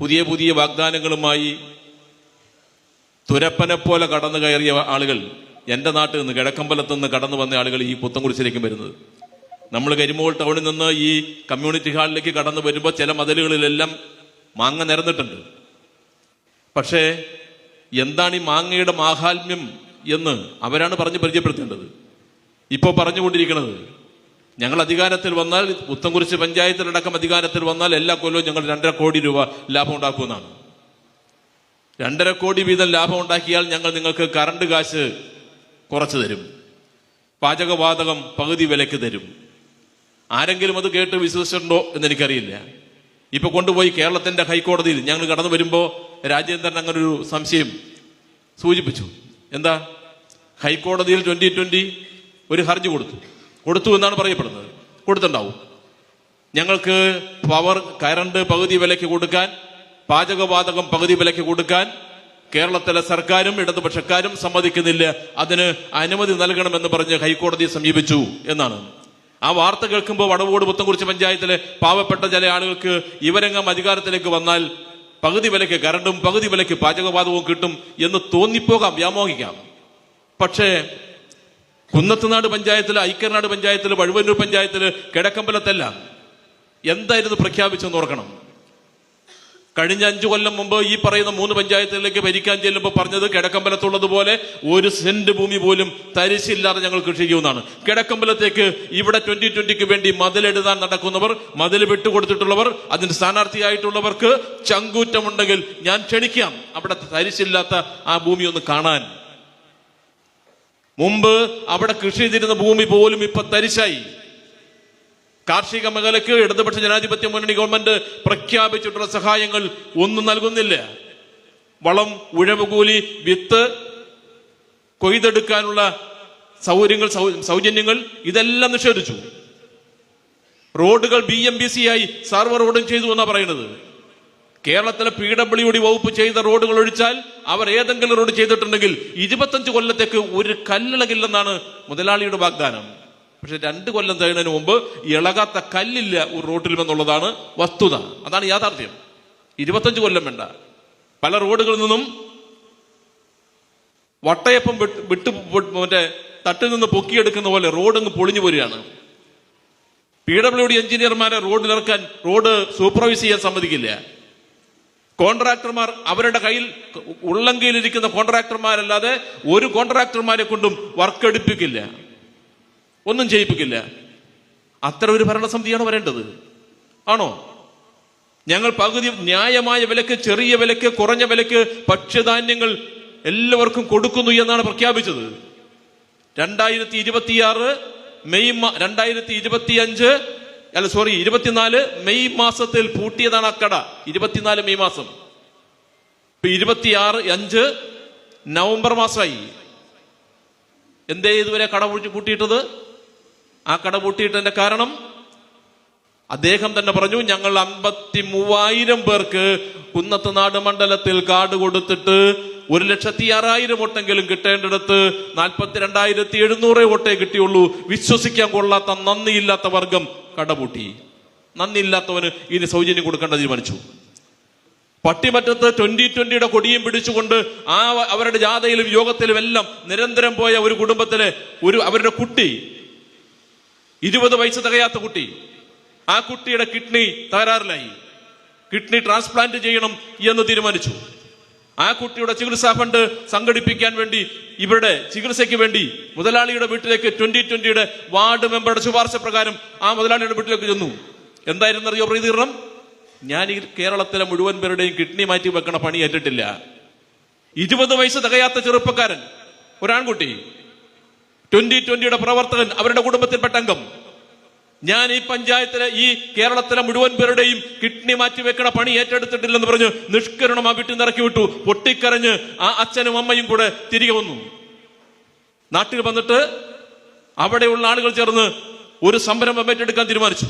പുതിയ പുതിയ വാഗ്ദാനങ്ങളുമായി തുരപ്പനെ പോലെ കടന്നു കയറിയ ആളുകൾ എന്റെ നാട്ടിൽ നിന്ന് കിഴക്കമ്പലത്ത് നിന്ന് കടന്നു വന്ന ആളുകൾ ഈ പുത്തൻകുരിശിലേക്കും വരുന്നത്. നമ്മൾ കരിമോൾ ടൗണിൽ നിന്ന് ഈ കമ്മ്യൂണിറ്റി ഹാളിലേക്ക് കടന്നു വരുമ്പോൾ ചില മതിലുകളിലെല്ലാം മാങ്ങ നിരന്നിട്ടുണ്ട്. പക്ഷേ എന്താണ് ഈ മാങ്ങയുടെ മാഹാത്മ്യം എന്ന് അവരാണ് പറഞ്ഞ് പരിചയപ്പെടുത്തേണ്ടത്. ഇപ്പോൾ പറഞ്ഞുകൊണ്ടിരിക്കുന്നത് ഞങ്ങൾ അധികാരത്തിൽ വന്നാൽ ഉത്തംകുറിച്ച് പഞ്ചായത്തിലടക്കം അധികാരത്തിൽ വന്നാൽ എല്ലാ കൊല്ലവും ഞങ്ങൾ രണ്ടര കോടി രൂപ ലാഭം ഉണ്ടാക്കുമെന്നാണ്. രണ്ടര കോടി വീതം ലാഭം ഉണ്ടാക്കിയാൽ ഞങ്ങൾ നിങ്ങൾക്ക് കറണ്ട് കാശ് കുറച്ച് തരും. പാചകവാതകം പകുതി വിലയ്ക്ക് തരും. ആരെങ്കിലും അത് കേട്ട് വിശ്വസിച്ചിട്ടുണ്ടോ എന്ന് എനിക്കറിയില്ല. ഇപ്പൊ കൊണ്ടുപോയി കേരളത്തിന്റെ ഹൈക്കോടതിയിൽ ഞങ്ങൾ കടന്നു വരുമ്പോൾ രാജേന്ദ്രൻ അങ്ങനെ ഒരു സംശയം സൂചിപ്പിച്ചു. എന്താ? ഹൈക്കോടതിയിൽ ട്വന്റി ട്വന്റി ഒരു ഹർജി കൊടുത്തു. കൊടുത്തു എന്നാണ് പറയപ്പെടുന്നത്. കൊടുത്തിട്ടുണ്ടാവും. ഞങ്ങൾക്ക് പവർ കറണ്ട് പകുതി വിലയ്ക്ക് കൊടുക്കാൻ പാചകവാതകം പകുതി വിലയ്ക്ക് കൊടുക്കാൻ കേരളത്തിലെ സർക്കാരും ഇടതുപക്ഷക്കാരും സമ്മതിക്കുന്നില്ല. അതിന് അനുമതി നൽകണമെന്ന് പറഞ്ഞ് ഹൈക്കോടതിയെ സമീപിച്ചു എന്നാണ്. ആ വാർത്ത കേൾക്കുമ്പോൾ വടവോട് പുത്തംകുറിച്ച് പഞ്ചായത്തിലെ പാവപ്പെട്ട ചില ആളുകൾക്ക് ഇവരെങ്ങം അധികാരത്തിലേക്ക് വന്നാൽ പകുതി വിലയ്ക്ക് കറണ്ടും പകുതി വിലയ്ക്ക് പാചകവാതകവും കിട്ടും എന്ന് തോന്നിപ്പോകാം വ്യാമോഹിക്കാം. പക്ഷേ കുന്നത്തുനാട് പഞ്ചായത്തിൽ ഐക്യനാട് പഞ്ചായത്തിൽ വഴുവന്നൂർ പഞ്ചായത്തിൽ കിടക്കമ്പലത്തല്ല എന്തായിരുന്നു പ്രഖ്യാപിച്ചെന്ന് ഓർക്കണം. കഴിഞ്ഞ അഞ്ചു കൊല്ലം മുമ്പ് ഈ പറയുന്ന മൂന്ന് പഞ്ചായത്തുകളിലേക്ക് ഭരിക്കാൻ ചെല്ലുമ്പോൾ പറഞ്ഞത് കിഴക്കമ്പലത്തുള്ളതുപോലെ ഒരു സെന്റ് ഭൂമി പോലും തരിശില്ലാതെ ഞങ്ങൾ കൃഷി ചെയ്യുന്നതാണ് കിഴക്കമ്പലത്തേക്ക് ഇവിടെ ട്വന്റി ട്വന്റിക്ക് വേണ്ടി മതിലെഴുതാൻ നടക്കുന്നവർ മതിൽ വിട്ടുകൊടുത്തിട്ടുള്ളവർ അതിന് സ്ഥാനാർത്ഥിയായിട്ടുള്ളവർക്ക് ചങ്കൂറ്റമുണ്ടെങ്കിൽ ഞാൻ ക്ഷണിക്കാം. അവിടെ തരിശില്ലാത്ത ആ ഭൂമി ഒന്ന് കാണാൻ. മുമ്പ് അവിടെ കൃഷി ചെയ്തിരുന്ന ഭൂമി പോലും ഇപ്പൊ തരിശായി. കാർഷിക മേഖലയ്ക്ക് ഇടതുപക്ഷ ജനാധിപത്യ മുന്നണി ഗവൺമെന്റ് പ്രഖ്യാപിച്ചിട്ടുള്ള സഹായങ്ങൾ ഒന്നും നൽകുന്നില്ല. വളം ഉഴവുകൂലി വിത്ത് കൊയ്തെടുക്കാനുള്ള സൗകര്യങ്ങൾ സൗജന്യങ്ങൾ ഇതെല്ലാം നിഷേധിച്ചു. റോഡുകൾ ബി എം ബി സി ആയി സർവ റോഡും ചെയ്തു എന്നാ പറയുന്നത്. കേരളത്തിലെ പി ഡബ്ല്യു ഡി വകുപ്പ് ചെയ്ത റോഡുകൾ ഒഴിച്ചാൽ അവർ ഏതെങ്കിലും റോഡ് ചെയ്തിട്ടുണ്ടെങ്കിൽ ഇരുപത്തഞ്ച് കൊല്ലത്തേക്ക് ഒരു കല്ലിളകില്ലെന്നാണ് മുതലാളിയുടെ വാഗ്ദാനം. പക്ഷെ രണ്ട് കൊല്ലം തേടുന്നതിന് മുമ്പ് ഇളകാത്ത കല്ലില്ല ഒരു റോട്ടിലും എന്നുള്ളതാണ് വസ്തുത. അതാണ് യാഥാർത്ഥ്യം. ഇരുപത്തഞ്ച് കൊല്ലം വേണ്ട. പല റോഡുകളിൽ നിന്നും വട്ടയപ്പം വിട്ട് മറ്റേ തട്ടിൽ നിന്ന് പൊക്കിയെടുക്കുന്ന പോലെ റോഡ് അങ്ങ് പൊളിഞ്ഞു പോരുകയാണ്. പി ഡബ്ല്യു ഡി എഞ്ചിനീയർമാരെ റോഡിലിറക്കാൻ റോഡ് സൂപ്പർവൈസ് ചെയ്യാൻ സമ്മതിക്കില്ല. കോൺട്രാക്ടർമാർ അവരുടെ കയ്യിൽ ഉള്ളങ്കയിലിരിക്കുന്ന കോൺട്രാക്ടർമാരല്ലാതെ ഒരു കോൺട്രാക്ടർമാരെ കൊണ്ടും വർക്ക് എടുപ്പിക്കില്ല ഒന്നും ചെയ്യിപ്പിക്കില്ല. അത്ര ഒരു ഭരണസമിതിയാണ് വരേണ്ടത്. ആണോ? ഞങ്ങൾ പകുതി ന്യായമായ വിലക്ക് ചെറിയ വിലക്ക് കുറഞ്ഞ വിലക്ക് ഭക്ഷ്യധാന്യങ്ങൾ എല്ലാവർക്കും കൊടുക്കുന്നു എന്നാണ് പ്രഖ്യാപിച്ചത്. രണ്ടായിരത്തി ഇരുപത്തിയാറ് മെയ് രണ്ടായിരത്തി ഇരുപത്തി അഞ്ച് അല്ല സോറി ഇരുപത്തിനാല് മെയ് മാസത്തിൽ പൂട്ടിയതാണ് ആ കട. ഇരുപത്തിനാല് മെയ് മാസം. ഇപ്പൊ ഇരുപത്തിയാറ് അഞ്ച് നവംബർ മാസമായി. എന്തേ ഇതുവരെ കട പൂട്ടി- പൂട്ടിയിട്ടത്? ആ കട പൂട്ടിയിട്ടതിന്റെ കാരണം അദ്ദേഹം തന്നെ പറഞ്ഞു ഞങ്ങൾ അമ്പത്തി മൂവായിരം പേർക്ക് കുന്നത്തുനാട് മണ്ഡലത്തിൽ കാർഡ് കൊടുത്തിട്ട് ഒരു ലക്ഷത്തി ആറായിരം വോട്ടെങ്കിലും കിട്ടേണ്ടിടത്ത് നാൽപ്പത്തി രണ്ടായിരത്തി എഴുന്നൂറ് വോട്ടേ കിട്ടിയുള്ളൂ. വിശ്വസിക്കാൻ കൊള്ളാത്ത നന്ദിയില്ലാത്ത വർഗം കടപൂട്ടി. നന്ദിയില്ലാത്തവന് ഇനി സൗജന്യം കൊടുക്കേണ്ട തീരുമാനിച്ചു. പട്ടിമറ്റത്ത് ട്വന്റി ട്വന്റിയുടെ കൊടിയും പിടിച്ചുകൊണ്ട് ആ അവരുടെ ജാഥയിലും യോഗത്തിലും എല്ലാം നിരന്തരം പോയ ഒരു കുടുംബത്തിലെ ഒരു അവരുടെ കുട്ടി. ഇരുപത് വയസ്സ് തികയാത്ത കുട്ടി. ആ കുട്ടിയുടെ കിഡ്നി തകരാറിലായി. കിഡ്നി ട്രാൻസ്പ്ലാന്റ് ചെയ്യണം എന്ന് തീരുമാനിച്ചു. ആ കുട്ടിയുടെ ചികിത്സാ ഫണ്ട് സംഘടിപ്പിക്കാൻ വേണ്ടി ഇവരുടെ ചികിത്സയ്ക്ക് വേണ്ടി മുതലാളിയുടെ വീട്ടിലേക്ക് ട്വന്റി ട്വന്റിയുടെ വാർഡ് മെമ്പറുടെ ശുപാർശ പ്രകാരം ആ മുതലാളിയുടെ വീട്ടിലേക്ക് ചെന്നു. എന്തായിരുന്നു അറിയോ പ്രതികരണം? ഞാൻ ഈ കേരളത്തിലെ മുഴുവൻ പേരുടെയും കിഡ്നി മാറ്റി വെക്കണ പണി ഏറ്റിട്ടില്ല. ഇരുപത് വയസ്സ് തികയാത്ത ചെറുപ്പക്കാരൻ ഒരാൺകുട്ടി ട്വന്റി ട്വന്റിയുടെ പ്രവർത്തകൻ അവരുടെ കുടുംബത്തിൽപ്പെട്ട അംഗം. ഞാൻ ഈ പഞ്ചായത്തിലെ ഈ കേരളത്തിലെ മുഴുവൻ പേരുടെയും കിഡ്നി മാറ്റി വെക്കണ പണി ഏറ്റെടുത്തിട്ടില്ലെന്ന് പറഞ്ഞ് നിഷ്കരണം ആ വീട്ടിൽ നിറക്കി വിട്ടു. പൊട്ടിക്കരഞ്ഞ് ആ അച്ഛനും അമ്മയും കൂടെ തിരികെ വന്നു. നാട്ടിൽ വന്നിട്ട് അവിടെയുള്ള ആളുകൾ ചേർന്ന് ഒരു സംരംഭം ഏറ്റെടുക്കാൻ തീരുമാനിച്ചു.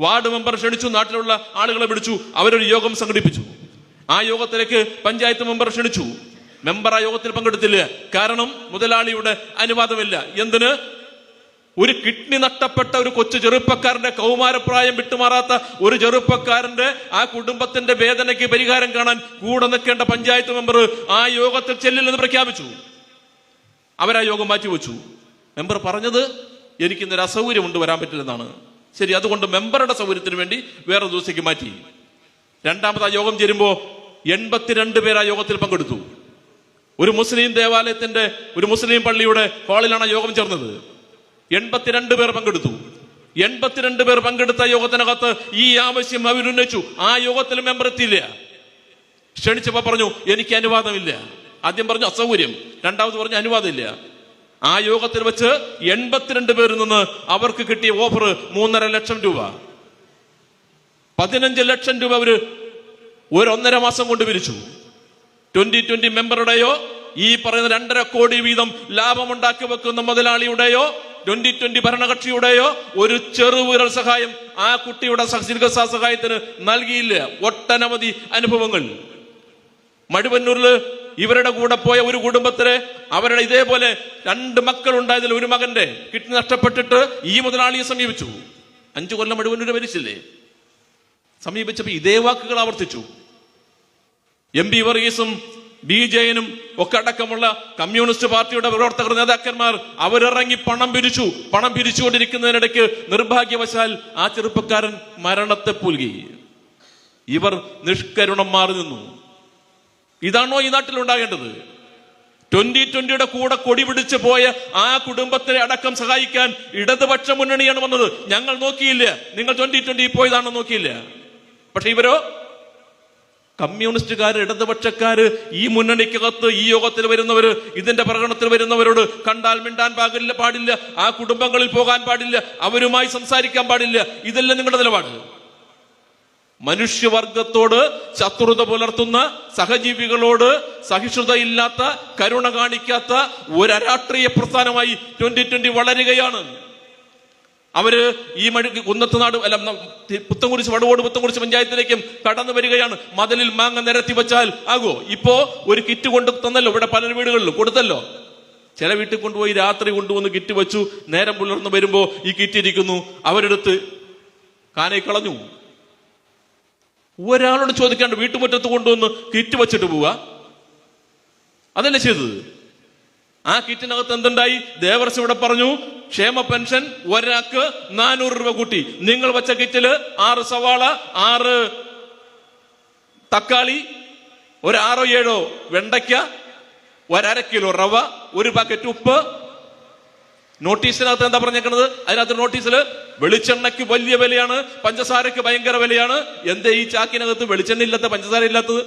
വാർഡ് മെമ്പർ ക്ഷണിച്ചു നാട്ടിലുള്ള ആളുകളെ വിളിച്ചു അവരൊരു യോഗം സംഘടിപ്പിച്ചു. ആ യോഗത്തിലേക്ക് പഞ്ചായത്ത് മെമ്പർ ക്ഷണിച്ചു. മെമ്പർ ആ യോഗത്തിൽ പങ്കെടുത്തില്ല. കാരണം മുതലാളിയുടെ അനുവാദമില്ല. എന്തിന്? ഒരു കിഡ്നി നഷ്ടപ്പെട്ട ഒരു കൊച്ചു ചെറുപ്പക്കാരന്റെ കൗമാരപ്രായം വിട്ടുമാറാത്ത ഒരു ചെറുപ്പക്കാരന്റെ ആ കുടുംബത്തിന്റെ വേദനയ്ക്ക് പരിഹാരം കാണാൻ കൂടെ നിൽക്കേണ്ട പഞ്ചായത്ത് മെമ്പർ ആ യോഗത്തിൽ ചെല്ലില്ലെന്ന് പ്രഖ്യാപിച്ചു. അവരാ യോഗം മാറ്റിവെച്ചു. മെമ്പർ പറഞ്ഞത് എനിക്കിന്നൊരു അസൗകര്യമുണ്ട് വരാൻ പറ്റില്ലെന്നാണ്. ശരി അതുകൊണ്ട് മെമ്പറുടെ സൗകര്യത്തിന് വേണ്ടി വേറെ ദിവസത്തേക്ക് മാറ്റി. രണ്ടാമത് ആ യോഗം ചേരുമ്പോ എൺപത്തിരണ്ട് പേർ ആ യോഗത്തിൽ പങ്കെടുത്തു. ഒരു മുസ്ലിം ദേവാലയത്തിന്റെ ഒരു മുസ്ലിം പള്ളിയുടെ ഹാളിലാണ് യോഗം ചേർന്നത്. എൺപത്തിരണ്ട് പേർ പങ്കെടുത്തു. എൺപത്തിരണ്ട് പേർ പങ്കെടുത്ത യോഗത്തിനകത്ത് ഈ ആവശ്യം അവരുന്നയിച്ചു. ആ യോഗത്തിൽ മെമ്പർ എത്തിയില്ല. ക്ഷണിച്ചപ്പോ പറഞ്ഞു എനിക്ക് അനുവാദമില്ല. ആദ്യം പറഞ്ഞു അസൗകര്യം. രണ്ടാമത് പറഞ്ഞു അനുവാദമില്ല. ആ യോഗത്തിൽ വെച്ച് എൺപത്തിരണ്ട് പേരിൽ നിന്ന് അവർക്ക് കിട്ടിയ ഓഫർ മൂന്നര ലക്ഷം രൂപ. പതിനഞ്ച് ലക്ഷം രൂപ അവർ ഒരു ഒന്നര മാസം കൊണ്ട് പിരിച്ചു. ട്വന്റി ട്വന്റി മെമ്പറുടെയോ ഈ പറയുന്ന രണ്ടര കോടി വീതം ലാഭമുണ്ടാക്കി വെക്കുന്ന മുതലാളിയുടെയോ ട്വന്റി ട്വന്റി ഭരണകക്ഷിയുടെയോ ഒരു ചെറുവിരൽ സഹായം ആ കുട്ടിയുടെ ചികിത്സാ സഹായത്തിന് നൽകിയില്ല. ഒട്ടനവധി അനുഭവങ്ങൾ. മടുവന്നൂരിൽ ഇവരുടെ കൂടെ പോയ ഒരു കുടുംബത്തിന് അവരുടെ ഇതേപോലെ രണ്ട് മക്കൾ ഉണ്ടായതിൽ ഒരു മകന്റെ കിഡ്നി നഷ്ടപ്പെട്ടിട്ട് ഈ മുതലാളിയെ സമീപിച്ചു. അഞ്ചു കൊല്ലം മടുവന്നൂര് മരിച്ചില്ലേ സമീപിച്ചപ്പോ ഇതേ വാക്കുകൾ ആവർത്തിച്ചു. എം പി വർഗീസും ബി ജെനും ഒക്കെ അടക്കമുള്ള കമ്മ്യൂണിസ്റ്റ് പാർട്ടിയുടെ പ്രവർത്തകർ നേതാക്കന്മാർ അവരിറങ്ങി പണം പിരിച്ചു. പണം പിരിച്ചുകൊണ്ടിരിക്കുന്നതിനിടയ്ക്ക് നിർഭാഗ്യവശാൽ ആ ചെറുപ്പക്കാരൻ മരണത്തെ പുൽകി. ഇവർ നിഷ്കരുണം മാറി നിന്നു. ഇതാണോ ഈ നാട്ടിൽ ഉണ്ടാകേണ്ടത് ട്വന്റി ട്വന്റിയുടെ കൂടെ കൊടി പിടിച്ചു പോയ ആ കുടുംബത്തിനെ അടക്കം സഹായിക്കാൻ ഇടതുപക്ഷ മുന്നണിയാണ് വന്നത്. ഞങ്ങൾ നോക്കിയില്ല. നിങ്ങൾ ട്വന്റി ട്വന്റി പോയതാണോ നോക്കിയില്ല? പക്ഷെ ഇവരോ കമ്മ്യൂണിസ്റ്റുകാര് ഇടതുപക്ഷക്കാര് ഈ മുന്നണിക്കകത്ത് ഈ യോഗത്തിൽ വരുന്നവര് ഇതിന്റെ പ്രകടനത്തിൽ വരുന്നവരോട് കണ്ടാൽ മിണ്ടാൻ പാകില്ല പാടില്ല. ആ കുടുംബങ്ങളിൽ പോകാൻ പാടില്ല അവരുമായി സംസാരിക്കാൻ പാടില്ല. ഇതല്ല നിങ്ങളുടെ നിലപാട്. മനുഷ്യവർഗത്തോട് ശത്രുത പുലർത്തുന്ന സഹജീവികളോട് സഹിഷ്ണുതയില്ലാത്ത കരുണ കാണിക്കാത്ത ഒരു അരാഷ്ട്രീയ പ്രസ്ഥാനമായി ട്വന്റി ട്വന്റി വളരുകയാണ്. അവർ ഈ മഴ കുന്നത്തുനാട് അല്ല പുത്തംകുറിച്ച് വടവോട് പുത്തംകുറിച്ച് പഞ്ചായത്തിലേക്കും കടന്നു വരികയാണ്. മതിലിൽ മാങ്ങ നിരത്തി വെച്ചാൽ ആകോ? ഇപ്പോ ഒരു കിറ്റ് കൊണ്ടു തന്നല്ലോ ഇവിടെ പല വീടുകളിലും കൊടുത്തല്ലോ. ചില വീട്ടിൽ കൊണ്ടുപോയി രാത്രി കൊണ്ടുവന്ന് കിറ്റ് വെച്ചു നേരം പുലർന്നു വരുമ്പോ ഈ കിറ്റ് ഇരിക്കുന്നു. അവരെടുത്ത് കാനെ കളഞ്ഞു. ഒരാളോട് ചോദിക്കാണ്ട് വീട്ടുമുറ്റത്ത് കൊണ്ടുവന്ന് കിറ്റ് വെച്ചിട്ട് പോവുക അതല്ലേ ചെയ്തത്? ആ കിറ്റിനകത്ത് എന്തുണ്ടായി? ദേവർസ് ഇവിടെ പറഞ്ഞു ക്ഷേമ പെൻഷൻ ഒരാൾക്ക് നാനൂറ് രൂപ കൂട്ടി. നിങ്ങൾ വെച്ച കിറ്റിൽ ആറ് സവാള ആറ് തക്കാളി ഒരു ആറോ ഏഴോ വെണ്ടയ്ക്ക ഒരര കിലോ റവ ഒരു പാക്കറ്റ് ഉപ്പ്. നോട്ടീസിനകത്ത് എന്താ പറഞ്ഞേക്കുന്നത് അതിനകത്ത് നോട്ടീസിൽ വെളിച്ചെണ്ണയ്ക്ക് വലിയ വിലയാണ് പഞ്ചസാരയ്ക്ക് ഭയങ്കര വിലയാണ്. എന്തേ ഈ ചാക്കിനകത്ത് വെളിച്ചെണ്ണ ഇല്ലാത്ത പഞ്ചസാര ഇല്ലാത്തത്?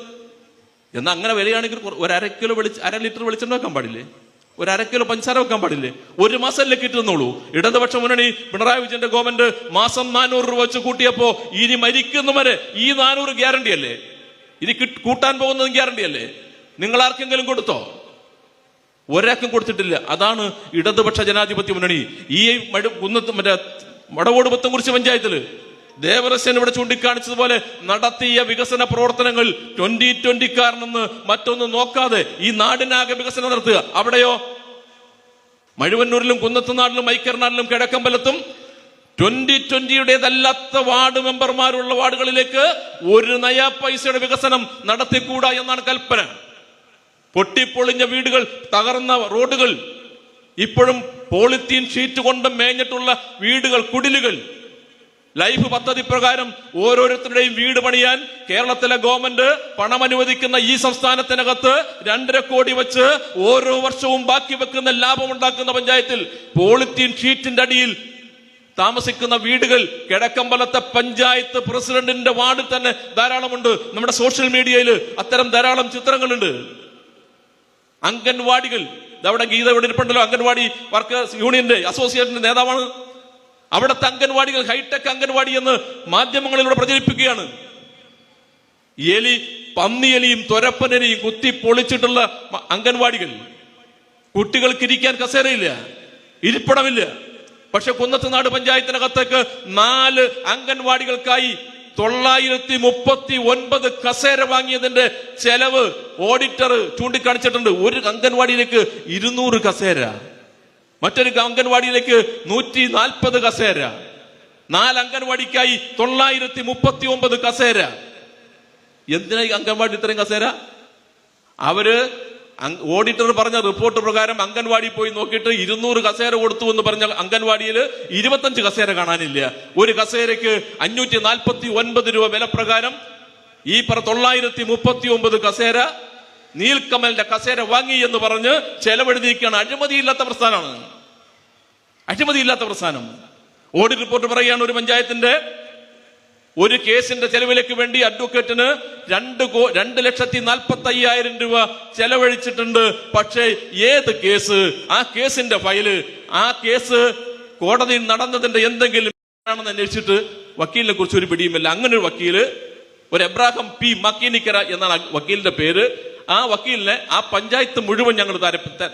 എന്നാ അങ്ങനെ വിലയാണെങ്കിൽ ഒരു അര കിലോ വെളിച്ച അര ലിറ്റർ വെളിച്ചെണ്ണ വെക്കാൻ പാടില്ലേ? ഒരു അര കിലോ പഞ്ചസാര വെക്കാൻ പാടില്ലേ? ഒരു മാസമല്ലേ കിട്ടുന്നുള്ളൂ? ഇടതുപക്ഷ മുന്നണി പിണറായി വിജയന്റെ ഗവൺമെന്റ് മാസം നാനൂറ് രൂപ വെച്ച് കൂട്ടിയപ്പോ ഇനി മരിക്കുന്നവരെ ഈ നാനൂറ് ഗ്യാരണ്ടി അല്ലേ? ഇനി കൂട്ടാൻ പോകുന്നതും ഗ്യാരണ്ടി അല്ലേ? നിങ്ങൾ ആർക്കെങ്കിലും കൊടുത്തോ? ഒരാൾക്കും കൊടുത്തിട്ടില്ല. അതാണ് ഇടതുപക്ഷ ജനാധിപത്യ മുന്നണി. ഈ മഴ കുന്നത്ത് മറ്റേ മടവോട് പഞ്ചായത്തിൽ ദേവരസ്യൻ ഇവിടെ ചൂണ്ടിക്കാണിച്ചതുപോലെ നടത്തിയ വികസന പ്രവർത്തനങ്ങൾ ട്വന്റി ട്വന്റിക്കാരനെന്ന് മറ്റൊന്ന് നോക്കാതെ ഈ നാടിനാകെ വികസനം നടത്തുക. അവിടെയോ? മഴുവന്നൂരിലും കുന്നത്തുനാട്ടിലും ഐക്കർനാടിലും കിഴക്കമ്പലത്തും ട്വന്റി ട്വന്റിയുടേതല്ലാത്ത വാർഡ് മെമ്പർമാരുള്ള വാർഡുകളിലേക്ക് ഒരു നയ പൈസയുടെ വികസനം നടത്തിക്കൂടാ എന്നാണ് കൽപ്പന. പൊട്ടിപ്പൊളിഞ്ഞ വീടുകൾ തകർന്ന റോഡുകൾ ഇപ്പോഴും പോളിത്തീൻ ഷീറ്റ് കൊണ്ട് മേഞ്ഞിട്ടുള്ള വീടുകൾ കുടിലുകൾ ലൈഫ് പദ്ധതി പ്രകാരം ഓരോരുത്തരുടെയും വീട് പണിയാൻ കേരളത്തിലെ ഗവൺമെന്റ് പണം അനുവദിക്കുന്ന ഈ സംസ്ഥാനത്തിനകത്ത് രണ്ടര കോടി വെച്ച് ഓരോ വർഷവും ബാക്കി വെക്കുന്ന ലാഭമുണ്ടാക്കുന്ന പഞ്ചായത്തിൽ പോളിത്തീൻ ഷീറ്റിന്റെ അടിയിൽ താമസിക്കുന്ന വീടുകൾ കിഴക്കമ്പലത്തെ പഞ്ചായത്ത് പ്രസിഡന്റിന്റെ വാർഡിൽ തന്നെ ധാരാളമുണ്ട്. നമ്മുടെ സോഷ്യൽ മീഡിയയിൽ അത്തരം ധാരാളം ചിത്രങ്ങളുണ്ട്. അംഗൻവാടികൾ. അവിടെ ഗീത ഇവിടെ ഇരിപ്പുണ്ടല്ലോ. അംഗൻവാടി വർക്കേഴ്സ് യൂണിയന്റെ അസോസിയേഷന്റെ നേതാവാണ് അവിടുത്തെ അംഗൻവാടികൾ ഹൈടെക് അംഗൻവാടി എന്ന് മാധ്യമങ്ങളിലൂടെ പ്രചരിപ്പിക്കുകയാണ്. എലി പന്നിയലിയും തൊരപ്പനലിയും കുത്തി പൊളിച്ചിട്ടുള്ള അംഗൻവാടികൾ. കുട്ടികൾക്ക് ഇരിക്കാൻ കസേരയില്ല ഇരിപ്പിടമില്ല. പക്ഷെ കുന്നത്തുനാട് പഞ്ചായത്തിനകത്തേക്ക് നാല് അംഗൻവാടികൾക്കായി തൊള്ളായിരത്തി മുപ്പത്തി ഒൻപത് കസേര വാങ്ങിയതിന്റെ ചെലവ് ഓഡിറ്റർ ചൂണ്ടിക്കാണിച്ചിട്ടുണ്ട്. ഒരു അംഗൻവാടിയിലേക്ക് ഇരുന്നൂറ് കസേര. മറ്റൊരു അംഗൻവാടിയിലേക്ക് നൂറ്റി നാൽപ്പത് കസേര. നാല് അംഗൻവാടിക്കായി തൊള്ളായിരത്തി മുപ്പത്തി ഒമ്പത് കസേര. എന്തിനാ ഈ അംഗൻവാടി ഇത്രയും കസേര? അവർ ഓഡിറ്റർ പറഞ്ഞ റിപ്പോർട്ട് പ്രകാരം അംഗൻവാടി പോയി നോക്കിയിട്ട് ഇരുന്നൂറ് കസേര കൊടുത്തു എന്ന് പറഞ്ഞ അംഗൻവാടിയിൽ ഇരുപത്തഞ്ച് കസേര കാണാനില്ല. ഒരു കസേരയ്ക്ക് അഞ്ഞൂറ്റി നാൽപ്പത്തി ഒൻപത് രൂപ വില പ്രകാരം ഈ പറ തൊള്ളായിരത്തി മുപ്പത്തി ഒമ്പത് കസേര നീൽക്കമലിന്റെ കസേര വാങ്ങി എന്ന് പറഞ്ഞ് ചെലവെഴുതിയിരിക്കുകയാണ്. അഴിമതിയില്ലാത്ത പ്രസ്ഥാനമാണ്. അഴിമതിയില്ലാത്ത പ്രസ്ഥാനം. ഓഡിറ്റ് റിപ്പോർട്ട് പറയുകയാണ് ഒരു പഞ്ചായത്തിന്റെ ഒരു കേസിന്റെ ചെലവിലേക്ക് വേണ്ടി അഡ്വക്കേറ്റിന് രണ്ട് കോ രണ്ട് ലക്ഷത്തി നാൽപ്പത്തി അയ്യായിരം രൂപ ചെലവഴിച്ചിട്ടുണ്ട്. പക്ഷേ ഏത് കേസ്? ആ കേസിന്റെ ഫയൽ ആ കേസ് കോടതിയിൽ നടന്നതിന്റെ എന്തെങ്കിലും ആണെന്ന് അന്വേഷിച്ചിട്ട് വക്കീലിനെ കുറിച്ച് ഒരു പിടിയുമില്ല. അങ്ങനെ ഒരു വക്കീൽ ഒരു എബ്രാഹം പി. മക്കീനിക്കര എന്നാണ് വക്കീലിന്റെ പേര്. ആ വക്കീലിനെ ആ പഞ്ചായത്ത് മുഴുവൻ ഞങ്ങൾ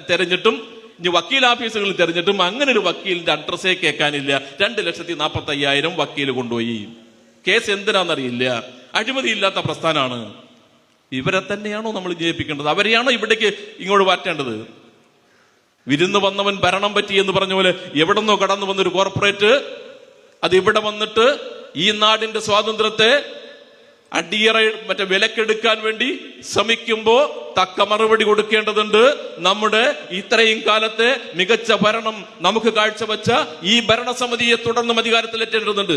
തെരഞ്ഞിട്ടും ഇനി വക്കീൽ ഓഫീസുകളിൽ തെരഞ്ഞിട്ടും അങ്ങനെ ഒരു വക്കീലിന്റെ അഡ്രസ്സേ കേൾക്കാനില്ല. രണ്ട് ലക്ഷത്തി നാൽപ്പത്തി അയ്യായിരം വക്കീൽ കൊണ്ടുപോയി. കേസ് എന്തിനാണെന്നറിയില്ല അഴിമതിയില്ലാത്ത പ്രസ്ഥാനമാണ് ഇവരെ തന്നെയാണോ നമ്മൾ ജയിപ്പിക്കേണ്ടത്? അവരെയാണോ ഇവിടേക്ക് ഇങ്ങോട്ട് മാറ്റേണ്ടത്? വിരുന്ന് വന്നവൻ ഭരണം പറ്റി എന്ന് പറഞ്ഞ പോലെ എവിടെന്നോ കടന്നു വന്നൊരു കോർപ്പറേറ്റ് അത് ഇവിടെ വന്നിട്ട് ഈ നാടിന്റെ സ്വാതന്ത്ര്യത്തെ അടിയറ മറ്റേ വിലക്കെടുക്കാൻ വേണ്ടി ശ്രമിക്കുമ്പോ തക്ക മറുപടി കൊടുക്കേണ്ടതുണ്ട്. നമ്മുടെ ഇത്രയും കാലത്തെ മികച്ച ഭരണം നമുക്ക് കാഴ്ചവെച്ച ഈ ഭരണസമിതിയെ തുടർന്നും അധികാരത്തിലെത്തേണ്ടതുണ്ട്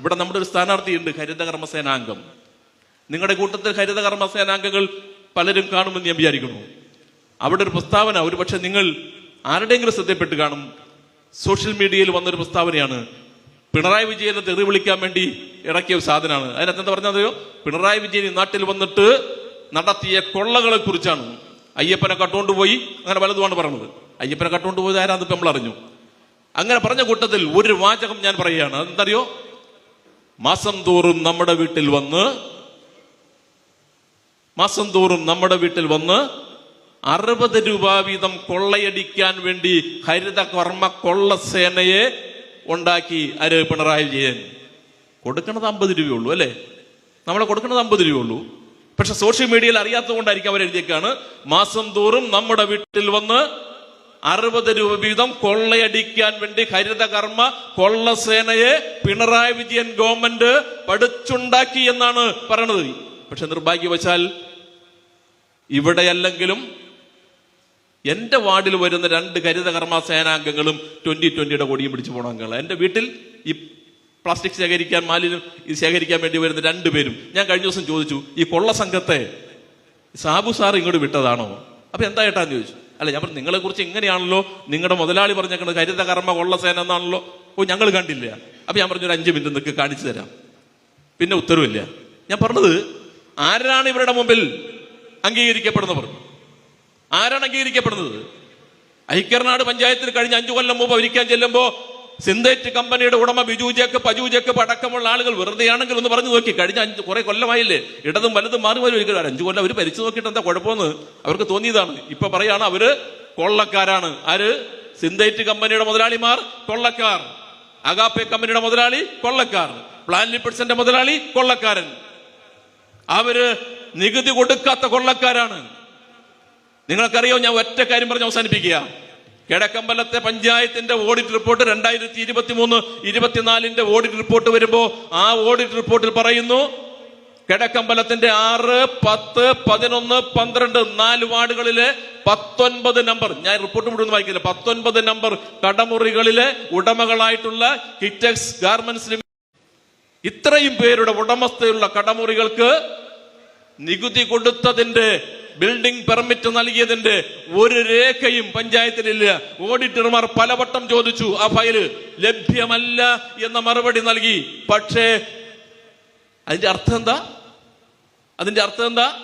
ഇവിടെ നമ്മുടെ ഒരു സ്ഥാനാർത്ഥിയുണ്ട് ഹരിത കർമ്മസേനാംഗം നിങ്ങളുടെ കൂട്ടത്തിൽ ഹരിത കർമ്മസേനാംഗങ്ങൾ പലരും കാണുമെന്ന് ഞാൻ വിചാരിക്കുന്നു. അവിടെ ഒരു പ്രസ്താവന ഒരു പക്ഷെ നിങ്ങൾ ആരുടെയെങ്കിലും ശ്രദ്ധപ്പെട്ട് കാണും. സോഷ്യൽ മീഡിയയിൽ വന്നൊരു പ്രസ്താവനയാണ് പിണറായി വിജയനെ തെറി വിളിക്കാൻ വേണ്ടി ഇറക്കിയ സാധനമാണ്. അതിനകത്ത് എന്താ അറിയോ പിണറായി വിജയൻ നാട്ടിൽ വന്നിട്ട് നടത്തിയ കൊള്ളകളെ കുറിച്ചാണ്. അയ്യപ്പനെ കട്ടുകൊണ്ടുപോയി അങ്ങനെ പലതുമാണ് പറഞ്ഞത്. അയ്യപ്പനെ കട്ടുകൊണ്ടുപോയത് ആരാന്ന് ഇപ്പം നമ്മൾ അറിഞ്ഞു. അങ്ങനെ പറഞ്ഞ കൂട്ടത്തിൽ ഒരു വാചകം ഞാൻ പറയുകയാണ്. അതെന്തറിയോ? മാസം തോറും നമ്മുടെ വീട്ടിൽ വന്ന് മാസം തോറും നമ്മുടെ വീട്ടിൽ വന്ന് അറുപത് രൂപ വീതം കൊള്ളയടിക്കാൻ വേണ്ടി ഹരിതകർമ്മ കൊള്ളസേനയെ ഉണ്ടാക്കി ആര് പിണറായി വിജയൻ? കൊടുക്കുന്നത് അമ്പത് രൂപയുള്ളൂ അല്ലേ? നമ്മളെ കൊടുക്കുന്നത് അമ്പത് രൂപയുള്ളൂ. പക്ഷെ സോഷ്യൽ മീഡിയയിൽ അറിയാത്തത് കൊണ്ടായിരിക്കും അവർ എഴുതിയേക്കാണ് മാസം തോറും നമ്മുടെ വീട്ടിൽ വന്ന് അറുപത് രൂപ വീതം കൊള്ളയടിക്കാൻ വേണ്ടി ഹരിതകർമ്മ കൊള്ളസേനയെ പിണറായി വിജയൻ ഗവൺമെന്റ് പഠിച്ചുണ്ടാക്കി എന്നാണ് പറയണത്. പക്ഷെ നിർഭാഗ്യവശാൽ ഇവിടെയല്ലെങ്കിലും എന്റെ വാർഡിൽ വരുന്ന രണ്ട് ഹരിത കർമ്മ സേനാംഗങ്ങളും ട്വന്റി ട്വന്റിയുടെ കൊടിയും പിടിച്ചു പോകണം എന്റെ വീട്ടിൽ ഈ പ്ലാസ്റ്റിക് ശേഖരിക്കാൻ മാലിന്യം ഇത് ശേഖരിക്കാൻ വേണ്ടി വരുന്ന രണ്ടുപേരും ഞാൻ കഴിഞ്ഞ ദിവസം ചോദിച്ചു ഈ കൊള്ള സംഘത്തെ സാബു സാർ ഇങ്ങോട്ട് വിട്ടതാണോ? അപ്പൊ എന്തായിട്ടാന്ന് ചോദിച്ചു. അല്ല ഞാൻ പറഞ്ഞു നിങ്ങളെ കുറിച്ച് ഇങ്ങനെയാണല്ലോ നിങ്ങളുടെ മുതലാളി പറഞ്ഞേക്കുന്നത് കർമ്മ കൊള്ളസേന എന്നാണല്ലോ. ഓ ഞങ്ങൾ കണ്ടില്ല. അപ്പൊ ഞാൻ പറഞ്ഞു ഒരു അഞ്ച് മിനിറ്റ് നിൽക്ക് കാണിച്ചു തരാം. പിന്നെ ഉത്തരവില്ല. ഞാൻ പറഞ്ഞത് ആരാണ് ഇവരുടെ മുമ്പിൽ അംഗീകരിക്കപ്പെടുന്നവർ? ആരാണ് അംഗീകരിക്കപ്പെടുന്നത്? ഐക്യർനാട് പഞ്ചായത്തിൽ കഴിഞ്ഞ അഞ്ചു കൊല്ലം മുമ്പ് ഭരിക്കാൻ ചെല്ലുമ്പോ സിന്തേറ്റ് കമ്പനിയുടെ ഉടമ ബിജു ജേക്കബ് അജു അടക്കമുള്ള ആളുകൾ വെറുതെ ആണെങ്കിൽ ഒന്ന് പറഞ്ഞു നോക്കി. കഴിഞ്ഞ അഞ്ച് കുറെ കൊല്ലമായില്ലേ? ഇടതും വലതും മാറി മാറി ഒരിക്കലും. അഞ്ചു കൊല്ലം അവർ ഭരിച്ചു നോക്കിയിട്ട് എന്താ കുഴപ്പമെന്ന് അവർക്ക് തോന്നിയതാണ്. ഇപ്പൊ പറയാണ് അവർ കൊള്ളക്കാരാണ്. ആര്? സിന്തേറ്റ് കമ്പനിയുടെ മുതലാളിമാർ കൊള്ളക്കാർ. അഗാപ്പെ കമ്പനിയുടെ മുതലാളി കൊള്ളക്കാർ. പ്ലാൻ ലിപ്പിഡ്സിന്റെ മുതലാളി കൊള്ളക്കാരൻ. അവർ നികുതി കൊടുക്കാത്ത കൊള്ളക്കാരാണ്. നിങ്ങൾക്കറിയോ ഞാൻ ഒറ്റ കാര്യം പറഞ്ഞ് അവസാനിപ്പിക്കുക. കിഴക്കമ്പലത്തെ പഞ്ചായത്തിന്റെ ഓഡിറ്റ് റിപ്പോർട്ട് രണ്ടായിരത്തി ഇരുപത്തി മൂന്ന് ഇരുപത്തിനാലിന്റെ ഓഡിറ്റ് റിപ്പോർട്ട് വരുമ്പോ ആ ഓഡിറ്റ് റിപ്പോർട്ടിൽ പറയുന്നു കിഴക്കമ്പലത്തിന്റെ ആറ് പത്ത് പതിനൊന്ന് പന്ത്രണ്ട് നാല് വാർഡുകളിലെ പത്തൊൻപത് നമ്പർ ഞാൻ റിപ്പോർട്ട് മുഴുവൻ വായിക്കില്ല പത്തൊൻപത് നമ്പർ കടമുറികളിലെ ഉടമകളായിട്ടുള്ള കിറ്റക്സ് ഗാർമെന്റ്സ് ഇത്രയും പേരുടെ ഉടമസ്ഥയുള്ള കടമുറികൾക്ക് നികുതി കൊടുത്തതിന്റെ ബിൽഡിംഗ് പെർമിറ്റ് നൽകിയതിന്റെ ഒരു രേഖയും പഞ്ചായത്തിലില്ല. ഓഡിറ്റർമാർ പലവട്ടം ചോദിച്ചു ആ ഫയൽ ലഭ്യമല്ല എന്ന മറുപടി നൽകി. പക്ഷേ അതിന്റെ അർത്ഥം എന്താ? അതിന്റെ അർത്ഥം എന്താ?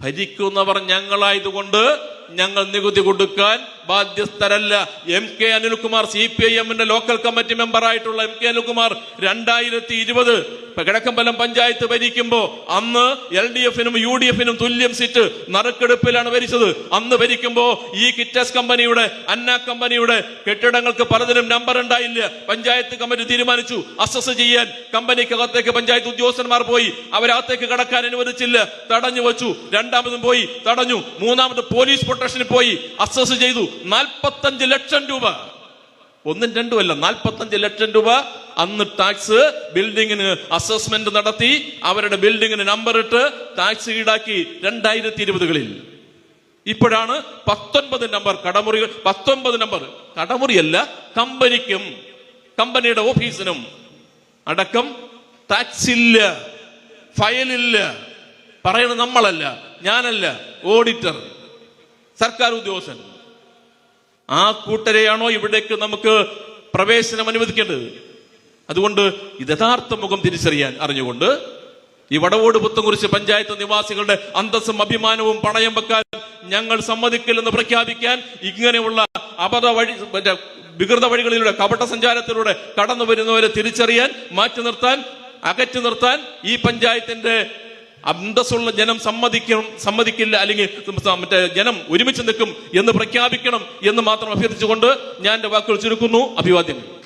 ഭരിക്കുന്നവർ ഞങ്ങളായതുകൊണ്ട് ഞങ്ങൾ നികുതി കൊടുക്കാൻ ബാധ്യസ്ഥരല്ല. M K Anilkumar C P I എമ്മിന്റെ ലോക്കൽ കമ്മിറ്റി മെമ്പർ ആയിട്ടുള്ള എം കെ അനിൽകുമാർ രണ്ടായിരത്തി ഇരുപത് കിഴക്കമ്പലം പഞ്ചായത്ത് ഭരിക്കുമ്പോ അന്ന് എൽ ഡി എഫിനും യു ഡി എഫിനും തുല്യം സീറ്റ് നറുക്കെടുപ്പിലാണ് ഭരിച്ചത്. അന്ന് ഭരിക്കുമ്പോ ഈ കിറ്റസ് കമ്പനിയുടെ അന്ന കമ്പനിയുടെ കെട്ടിടങ്ങൾക്ക് പലതിനും നമ്പർ ഉണ്ടായില്ല. പഞ്ചായത്ത് കമ്മിറ്റി തീരുമാനിച്ചു. അസസ് ചെയ്യാൻ കമ്പനിക്കകത്തേക്ക് പഞ്ചായത്ത് ഉദ്യോഗസ്ഥന്മാർ പോയി. അവരകത്തേക്ക് കടക്കാൻ അനുവദിച്ചില്ല. തടഞ്ഞു വെച്ചു. രണ്ടാമതും പോയി. തടഞ്ഞു. മൂന്നാമത് പോലീസ് പൊട്ട കോർപ്പറേഷനിൽ പോയി അസസ് ചെയ്തു. നാൽപ്പത്തഞ്ച് ലക്ഷം രൂപ. ഒന്നും രണ്ടും അല്ല നാൽപ്പത്തഞ്ച് ലക്ഷം രൂപ. അന്ന് ടാക്സ് ബിൽഡിങ്ങിന് അസസ്മെന്റ് നടത്തി. അവരുടെ ബിൽഡിങ്ങിന് നമ്പർ ഇട്ട് ടാക്സ് ഈടാക്കി രണ്ടായിരത്തി ഇരുപതുകളിൽ ഇപ്പോഴാണ് പത്തൊൻപത് നമ്പർ കടമുറി പത്തൊൻപത് നമ്പർ കടമുറിയല്ല കമ്പനിക്കും കമ്പനിയുടെ ഓഫീസിനും അടക്കം ടാക്സ് ഇല്ല ഫയലില്ല പറയുന്നത് നമ്മളല്ല ഞാനല്ല ഓഡിറ്റർ സർക്കാർ ഉദ്യോഗസ്ഥൻ. ആ കൂട്ടരെയാണോ ഇവിടേക്ക് നമുക്ക് പ്രവേശനം അനുവദിക്കേണ്ടത്? അതുകൊണ്ട് യഥാർത്ഥ മുഖം തിരിച്ചറിയാൻ അറിഞ്ഞുകൊണ്ട് ഈ വടവോട് പുത്തൻകുറിച്ച് പഞ്ചായത്ത് നിവാസികളുടെ അന്തസ്സും അഭിമാനവും പണയം വെക്കാൻ ഞങ്ങൾ സമ്മതിക്കില്ലെന്ന് പ്രഖ്യാപിക്കാൻ ഇങ്ങനെയുള്ള അപത വഴി വികൃത വഴികളിലൂടെ കപട സഞ്ചാരത്തിലൂടെ കടന്നു വരുന്നവരെ തിരിച്ചറിയാൻ മാറ്റി നിർത്താൻ അകറ്റി നിർത്താൻ ഈ പഞ്ചായത്തിന്റെ അന്തസ്സുള്ള ജനം സമ്മതിക്കണം സമ്മതിക്കില്ല അല്ലെങ്കിൽ മറ്റേ ജനം ഒരുമിച്ച് നിൽക്കും എന്ന് പ്രഖ്യാപിക്കണം എന്ന് മാത്രം അഭ്യർത്ഥിച്ചുകൊണ്ട് ഞാൻ എന്റെ വാക്കുകൾ ചുരുക്കുന്നു. അഭിവാദ്യങ്ങൾ.